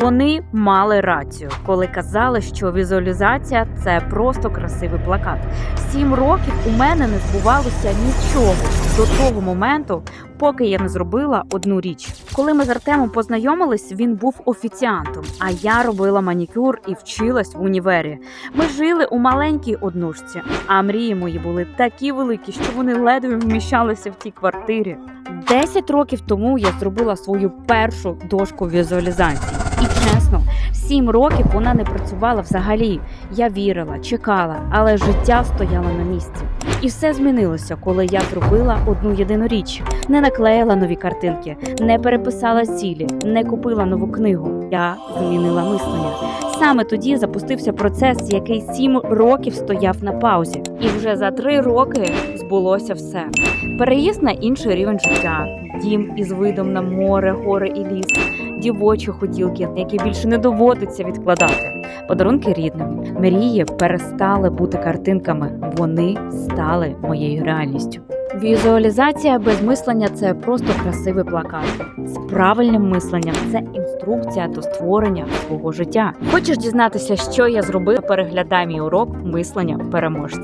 Вони мали рацію, коли казали, що візуалізація це просто красивий плакат. Сім років у мене не збувалося нічого до того моменту, поки я не зробила одну річ. Коли ми з Артемом познайомились, він був офіціантом, а я робила манікюр і вчилась в універі. Ми жили у маленькій однушці, а мрії мої були такі великі, що вони ледве вміщалися в тій квартирі. Десять років тому я зробила свою першу дошку візуалізації. І чесно, сім років вона не працювала взагалі. Я вірила, чекала, але життя стояло на місці. І все змінилося, коли я зробила одну єдину річ: не наклеїла нові картинки, не переписала цілі, не купила нову книгу. Я змінила мислення. Саме тоді запустився процес, який сім років стояв на паузі, і вже за три роки збулося все. Переїзд на інший рівень життя, дім із видом на море, гори і ліс, дівочі хотілки, які більше не доводиться відкладати. Подарунки рідним, мрії перестали бути картинками, вони стали моєю реальністю. Візуалізація без мислення це просто красивий плакат. З правильним мисленням це інструкція до створення свого життя. Хочеш дізнатися, що я зробила? Переглядай мій урок мислення переможця.